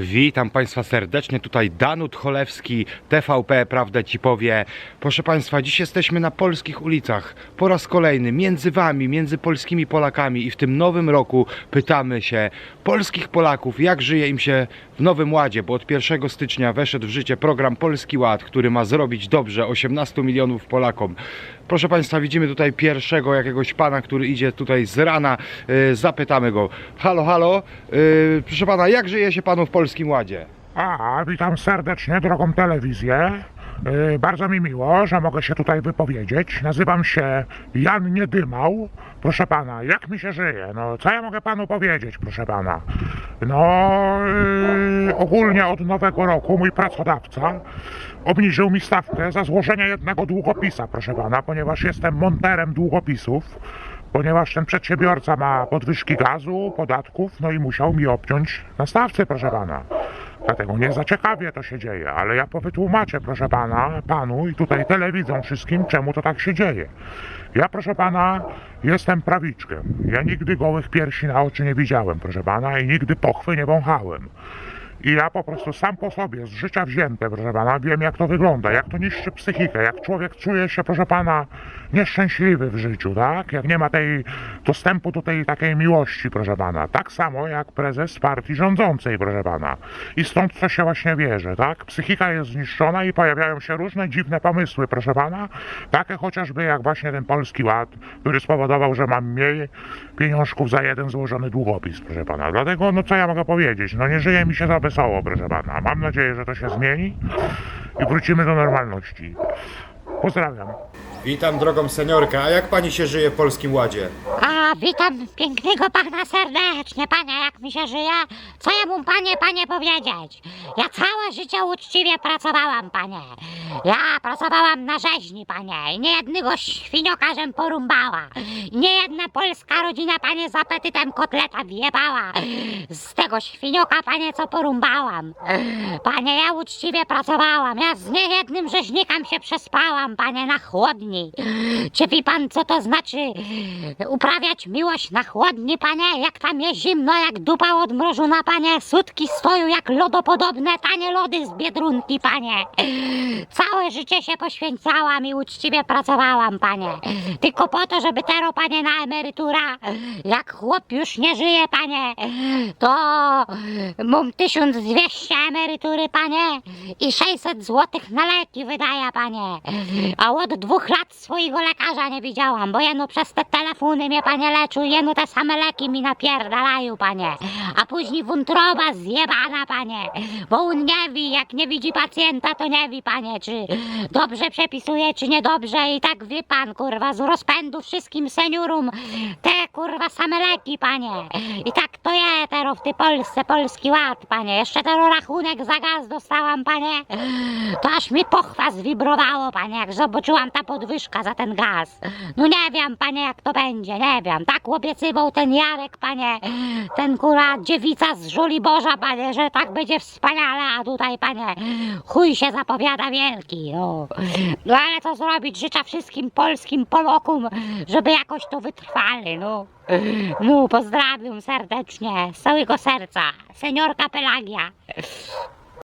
Witam Państwa serdecznie, tutaj Danut Cholewski, TVP Prawdę Ci powie. Proszę Państwa, dziś jesteśmy na polskich ulicach. Po raz kolejny, między Wami, między polskimi Polakami i w tym nowym roku pytamy się polskich Polaków, jak żyje im się w Nowym Ładzie, bo od 1 stycznia weszedł w życie program Polski Ład, który ma zrobić dobrze 18 milionów Polakom. Proszę Państwa, widzimy tutaj pierwszego jakiegoś pana, który idzie tutaj z rana. Yy, zapytamy go. Halo, halo. Yy, proszę Pana, jak żyje się Panu w Polskim Ładzie? A, witam serdecznie, drogą telewizję. Yy, bardzo mi miło, że mogę się tutaj wypowiedzieć. Nazywam się Jan Niedymał. Proszę pana, jak mi się żyje? No, co ja mogę panu powiedzieć, proszę pana? No, yy, ogólnie od nowego roku mój pracodawca obniżył mi stawkę za złożenie jednego długopisa, proszę pana, ponieważ jestem monterem długopisów. Ponieważ ten przedsiębiorca ma podwyżki gazu, podatków, no i musiał mi obciąć na stawce, proszę pana. Dlatego nie za ciekawie to się dzieje, ale ja powytłumaczę, proszę pana, panu i tutaj telewidzom wszystkim, czemu to tak się dzieje. Ja, proszę pana, jestem prawiczkiem. Ja nigdy gołych piersi na oczy nie widziałem, proszę pana, i nigdy pochwy nie wąchałem. I ja po prostu sam po sobie, z życia wzięte, proszę pana, wiem jak to wygląda, jak to niszczy psychikę, jak człowiek czuje się, proszę pana, nieszczęśliwy w życiu, tak? Jak nie ma tej dostępu do tej takiej miłości, proszę pana. Tak samo jak prezes partii rządzącej, proszę pana. I stąd to się właśnie bierze, tak? Psychika jest zniszczona i pojawiają się różne dziwne pomysły, proszę pana. Takie chociażby jak właśnie ten Polski Ład, który spowodował, że mam mniej pieniążków za jeden złożony długopis, proszę pana. Dlatego, no co ja mogę powiedzieć? No nie żyje mi się za wesoło, proszę pana. Mam nadzieję, że to się zmieni i wrócimy do normalności. Pozdrawiam. Witam drogą seniorkę, a jak Pani się żyje w Polskim Ładzie? A, witam pięknego pana serdecznie, panie, jak mi się żyje? Co ja mu, panie, panie powiedzieć? Ja całe życie uczciwie pracowałam, panie. Ja pracowałam na rzeźni, panie, i niejednego świnioka żem porumbała. I niejedna polska rodzina, panie, z apetytem kotleta wjebała. Z tego świnioka, panie, co porumbałam. Panie, ja uczciwie pracowałam, ja z niejednym rzeźnikiem się przespałam, panie, na chłodni. Czy wie pan, co to znaczy uprawiać miłość na chłodni, panie? Jak tam jest zimno, jak dupa odmrożona, panie. Sutki stoją jak lodopodobne, tanie lody z Biedronki, panie. Całe życie się poświęcałam i uczciwie pracowałam, panie. Tylko po to, żeby teraz, panie, na emerytura, jak chłop już nie żyje, panie, to mam 1200 emerytury, panie, i 600 złotych na leki wydaje, panie. A od dwóch lat swojego lekarza nie widziałam, bo jeno przez te telefony mnie, panie, leczył, jeno te same leki mi napierdalają, panie. A później wątroba zjebana, panie, bo on nie wie, jak nie widzi pacjenta, to nie wie, panie, czy dobrze przepisuje, czy niedobrze i tak wie pan, kurwa, z rozpędu wszystkim seniorom te, kurwa, same leki, panie. I tak to je teraz w tej Polsce, Polski Ład, panie. Jeszcze ten rachunek za gaz dostałam, panie. To aż mi pochwa zwibrowało, panie, jak zobaczyłam ta podwyżka za ten gaz. No nie wiem, panie, jak to będzie, nie wiem. Tak obiecywał ten Jarek, panie, ten kura dziewica z Żuli Boża, panie, że tak będzie wspaniale, a tutaj, panie, chuj się zapowiada wielki, no. No ale co zrobić, życzę wszystkim polskim Polakom, żeby jakoś to wytrwali, no. No, pozdrawiam serdecznie, z całego serca, seniorka Pelagia.